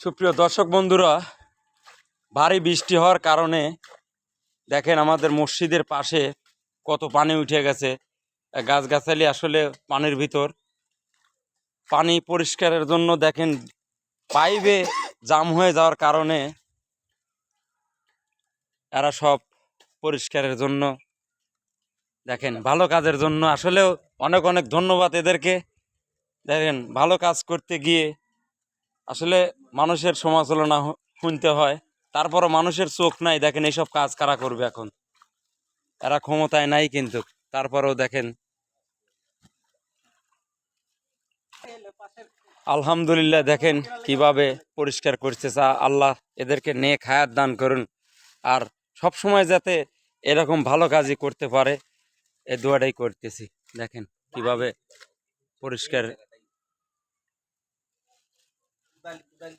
সুপ্রিয় দর্শক বন্ধুরা, ভারী বৃষ্টি হওয়ার কারণে দেখেন আমাদের মসজিদের পাশে কত পানি উঠে গেছে। গাছগাছালি আসলে পানির ভিতর। পানি পরিষ্কারের জন্য দেখেন পাইপে জাম হয়ে যাওয়ার কারণে এরা সব পরিষ্কারের জন্য, দেখেন ভালো কাজের জন্য। আসলেও অনেক অনেক ধন্যবাদ এদেরকে। দেখেন ভালো কাজ করতে গিয়ে আসলে মানুষের সমালোচনা শুনতে হয়, তারপরও মানুষের চোখ নাই, দেখেন এইসব কাজ কারা করবে এখন। এরা ক্ষমতায় নাই কিন্তু, তারপরেও দেখেন। আলহামদুলিল্লাহ, দেখেন কীভাবে পরিষ্কার করছে চা, আল্লাহ এদেরকে নেক হায়াত দান করুন। আর সব সময় যাতে এরকম ভালো কাজই করতে পারে, এ দোয়াটাই করতেছি, দেখেন কীভাবে পরিষ্কার dan.